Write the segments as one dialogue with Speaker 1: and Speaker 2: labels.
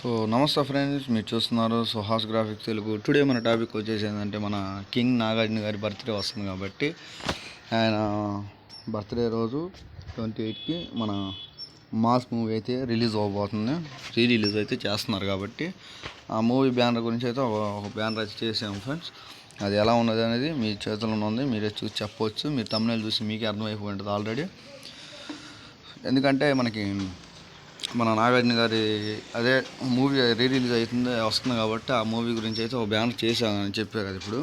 Speaker 1: So నమస్తే friends మీరు చూస్తున్నారు సుహాస్ గ్రాఫిక్స్ తెలుగు. టుడే మన టాపిక్ వచ్చేసి ఏంటంటే మన కింగ్ నాగార్జున గారి బర్త్డే వస్తుంది కాబట్టి ఆయన బర్త్డే రోజు ట్వంటీ ఎయిట్కి మన మాస్ మూవీ అయితే రిలీజ్ అవ్వబోతుంది. రీ రిలీజ్ అయితే చేస్తున్నారు కాబట్టి ఆ మూవీ బ్యానర్ గురించి అయితే ఒక ఒక బ్యానర్ అయితే చేసాము ఫ్రెండ్స్. అది ఎలా ఉన్నది అనేది మీ చేతుల్లో ఉంది మీరే చూసి చెప్పవచ్చు మీరు తమిళ చూసి మీకే అర్థమైపోయి ఉంటుంది ఆల్రెడీ ఎందుకంటే మనకి మన నాగార్జున గారి అదే మూవీ రీ రిలీజ్ అవుతుంది వస్తుంది కాబట్టి ఆ మూవీ గురించి అయితే ఒక బ్యానర్ చేశానని చెప్పారు కదా ఇప్పుడు.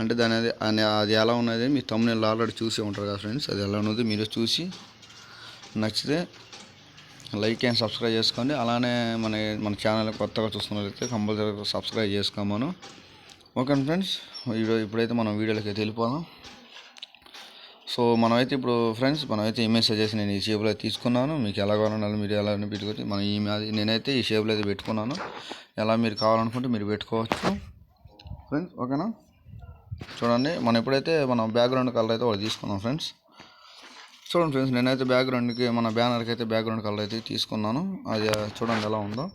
Speaker 1: అంటే దాని అది అది ఎలా ఉన్నది మీ తమ్ముళ్ళు ఆల్రెడీ చూసే ఉంటారు కదా ఫ్రెండ్స్ అది ఎలా ఉన్నది మీరు చూసి నచ్చితే లైక్ అండ్ సబ్స్క్రైబ్ చేసుకోండి. అలానే మన మన ఛానల్ కొత్తగా చూస్తున్నట్లయితే కంపల్సరీ సబ్స్క్రైబ్ చేసుకోమను. ఓకే ఫ్రెండ్స్ వీడియో ఇప్పుడైతే మనం వీడియోలకి అయితే వెళ్ళిపోదాం. సో మనమైతే ఇప్పుడు ఫ్రెండ్స్ మనమైతే ఇమేజ్ సజెస్ట్ నేను ఈ షేప్లో అయితే తీసుకున్నాను. మీకు ఎలా కావాలన్నా మీరు ఎలా పెట్టుకోవచ్చు మనం ఈ మాది- నేనైతే ఈ షేప్లో అయితే పెట్టుకున్నాను. ఎలా మీరు కావాలనుకుంటే మీరు పెట్టుకోవచ్చు. ఫ్రెండ్స్ ఓకేనా చూడండి మనం ఎప్పుడైతే మనం బ్యాక్గ్రౌండ్ కలర్ అయితే ఒకటి తీసుకున్నాం ఫ్రెండ్స్ చూడండి ఫ్రెండ్స్ నేనైతే బ్యాక్గ్రౌండ్కి మన బ్యానర్కి అయితే బ్యాక్గ్రౌండ్ కలర్ అయితే తీసుకున్నాను. అది చూడండి ఎలా ఉందో.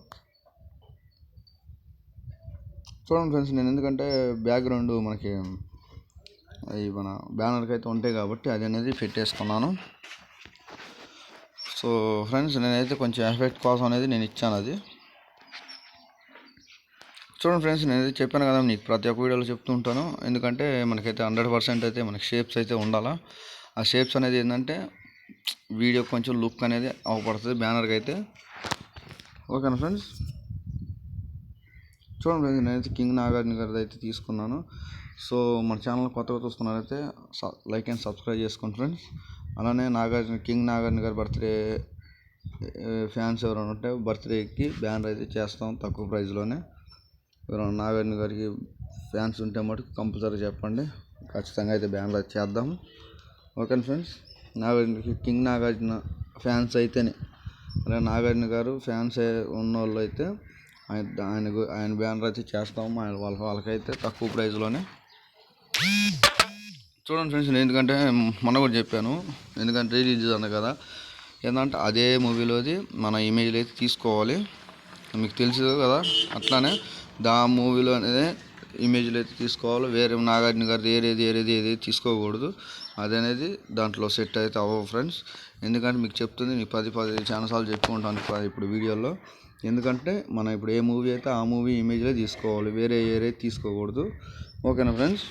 Speaker 1: చూడండి ఫ్రెండ్స్ నేను ఎందుకంటే బ్యాక్గ్రౌండ్ మనకి అవి మన బ్యానర్కి అయితే ఉంటాయి కాబట్టి అది అనేది పెట్టేసుకున్నాను. సో ఫ్రెండ్స్ నేనైతే కొంచెం ఎఫెక్ట్ కోసం అనేది నేను ఇచ్చాను అది. చూడండి ఫ్రెండ్స్ నేనైతే చెప్పాను కదా నీకు ప్రతి ఒక్క వీడియోలో చెప్తూ ఉంటాను. ఎందుకంటే మనకైతే హండ్రెడ్ పర్సెంట్ అయితే మనకి షేప్స్ అయితే ఉండాలా. ఆ షేప్స్ అనేది ఏంటంటే వీడియో కొంచెం లుక్ అనేది అవపడుతుంది బ్యానర్కి అయితే ఓకేనా ఫ్రెండ్స్? చూడండి ఫ్రెండ్స్ నేనైతే కింగ్ నాగార్జున గారిది అయితే తీసుకున్నాను. సో మన ఛానల్ కొత్తగా చూసుకున్నారైతే లైక్ అండ్ సబ్స్క్రైబ్ చేసుకోండి ఫ్రెండ్స్. అలానే నాగార్జున కింగ్ నాగార్జున గారి బర్త్డే ఫ్యాన్స్ ఎవరైనా ఉంటే బర్త్డేకి బ్యానర్ అయితే చేస్తాం తక్కువ ప్రైస్లోనే ఎవరైనా నాగార్జున గారికి ఫ్యాన్స్ ఉంటే మటుకు కంపల్సరీ చెప్పండి. ఖచ్చితంగా అయితే బ్యానర్ అయితే చేద్దాం. Okay friends Nagarjuna king Nagarjuna fans అయితేనే. అలా నాగార్జున గారు ఫ్యాన్స్ ఉన్న వాళ్ళు అయితే ఆయన ఆయన ఆయన బ్యానర్ అయితే చేస్తాము ఆయన వాళ్ళ వాళ్ళకైతే తక్కువ ప్రైస్లోనే చూడండి ఫ్రెండ్స్ నేను ఎందుకంటే మొన్న కూడా చెప్పాను. ఎందుకంటే రిలీజ్ అన్న కదా. ఏంటంటే అదే మూవీలోది మన ఇమేజ్లు అయితే తీసుకోవాలి. మీకు తెలుసు కదా అట్లానే దా మూవీలో అనేది ఇమేజ్లు అయితే తీసుకోవాలి. వేరే నాగార్జున గారి ఏరేది ఏరేది ఏది తీసుకోకూడదు. అదనేది దాంట్లో సెట్ అయితే అవ్వవు ఫ్రెండ్స్. ఎందుకంటే మీకు చెప్తుంది మీకు పది పది ఛానల్సార్లు చెప్పుకుంటాను ఇప్పుడు- ఇప్పుడు వీడియోలో. ఎందుకంటే మనం ఇప్పుడు ఏ మూవీ అయితే ఆ మూవీ ఇమేజ్లే తీసుకోవాలి. వేరే ఏరే తీసుకోకూడదు. ఓకేనా ఫ్రెండ్స్?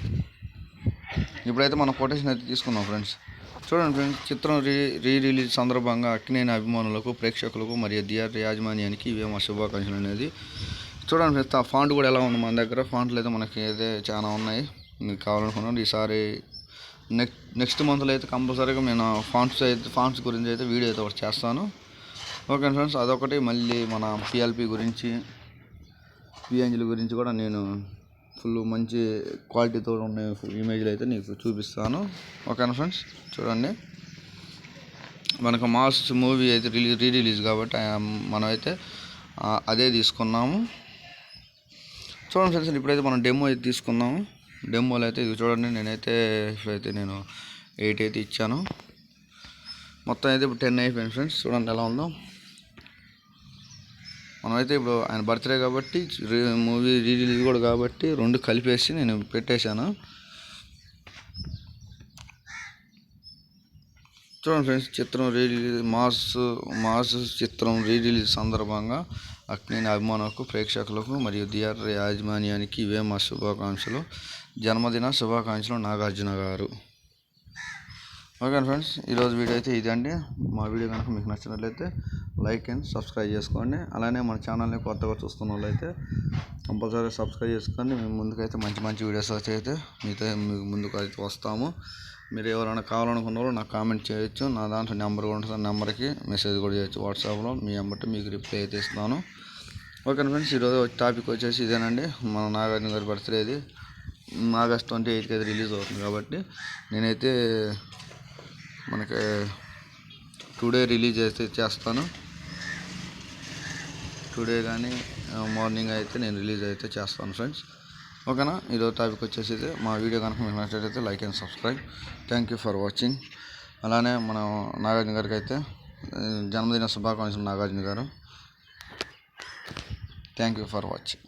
Speaker 1: ఇప్పుడైతే మనం కొటేషన్ అయితే తీసుకున్నాం ఫ్రెండ్స్ చూడండి ఫ్రెండ్స్ చిత్రం రీ రీ రిలీజ్ సందర్భంగా అక్కినేని అభిమానులకు ప్రేక్షకులకు మరియు థియేటర్ యాజమాన్యానికి ఇవే మా శుభాకాంక్షలు అనేది. చూడండి ఫ్రెండ్స్ ఆ ఫాంట్ కూడా ఎలా ఉంది మన దగ్గర? ఫాంట్లు అయితే మనకి అయితే చాలా ఉన్నాయి. మీకు కావాలనుకున్నాను ఈసారి నెక్స్ట్ నెక్స్ట్ మంత్లో అయితే కంపల్సరీగా నేను ఫాంట్స్ అయితే ఫాంట్స్ గురించి అయితే వీడియో అయితే ఒకటి చేస్తాను. ఓకే ఫ్రెండ్స్ అదొకటి. మళ్ళీ మన పిఎల్పి గురించి పిఎంజిల గురించి కూడా నేను ఫుల్ మంచి క్వాలిటీతో ఉన్న ఇమేజ్లు అయితే నీకు చూపిస్తాను. ఓకేనా ఫ్రెండ్స్? చూడండి. మనకు మాస్ మూవీ అయితే రిలీజ్ రీ రిలీజ్ కాబట్టి మనమైతే అదే తీసుకున్నాము. చూడండి ఫ్రెండ్స్ ఇప్పుడైతే మనం డెమో అయితే తీసుకున్నాము డెమోలు అయితే ఇది చూడండి నేనైతే ఇప్పుడైతే నేను ఎయిట్ అయితే ఇచ్చాను. మొత్తం అయితే ఇప్పుడు టెన్ అయిపోయింది ఫ్రెండ్స్. చూడండి ఎలా ఉందో. మనమైతే ఇప్పుడు ఆయన బర్త్డే కాబట్టి మూవీ రీ రిలీజ్ కూడా కాబట్టి రెండు కలిపేసి నేను పెట్టేశాను. చూడండి ఫ్రెండ్స్ చిత్రం రీ రిలీజ్ మాస్ మాస్ చిత్రం రీ రిలీజ్ సందర్భంగా అక్నేని అభిమానులకు ప్రేక్షకులకు మరియు థియేటర్ యాజమాన్యానికి ఇవే మా శుభాకాంక్షలు. జన్మదిన శుభాకాంక్షలు నాగార్జున గారు. ఓకే ఫ్రెండ్స్ ఈరోజు వీడియో అయితే ఇదండి మా వీడియో కనుక మీకు నచ్చినట్లయితే లైక్ అండ్ సబ్స్క్రైబ్ చేసుకోండి. అలానే మన ఛానల్ని కొత్తగా చూస్తున్న వాళ్ళైతే కంపల్సరీ సబ్స్క్రైబ్ చేసుకోండి. మేము ముందుకైతే మంచి మంచి వీడియోస్ అయితే మీతో మీకు ముందుకు అయితే వస్తాము. మీరు ఎవరైనా కావాలనుకున్న వాళ్ళు నాకు కామెంట్ చేయొచ్చు. నా దాంట్లో నెంబర్ కూడా ఉంటుంది. నెంబర్కి మెసేజ్ కూడా చేయొచ్చు వాట్సాప్లో. మీ అమ్మటి మీకు రిప్లై అయితే ఇస్తాను. ఓకే ఫ్రెండ్స్ ఈరోజు టాపిక్ వచ్చేసి ఇదేనండి. మన నాగార్జున గారి బర్త్డే ఇది ఆగస్ట్ ట్వంటీ ఎయిట్కి అయితే రిలీజ్ అవుతుంది కాబట్టి నేనైతే మనకి టుడే రిలీజ్ అయితే చేస్తాను. టుడే కానీ మార్నింగ్ అయితే నేను రిలీజ్ అయితే చేస్తాను ఫ్రెండ్స్ ఓకేనా? ఇదో టాపిక్ వచ్చేసి మా వీడియో కనుక మీకు నచ్చినట్లయితే like and subscribe thank you for watching అలానే మనం నాగార్జున గారికి అయితే జన్మదిన శుభాకాంక్షలు నాగార్జున గారు. Thank you for watching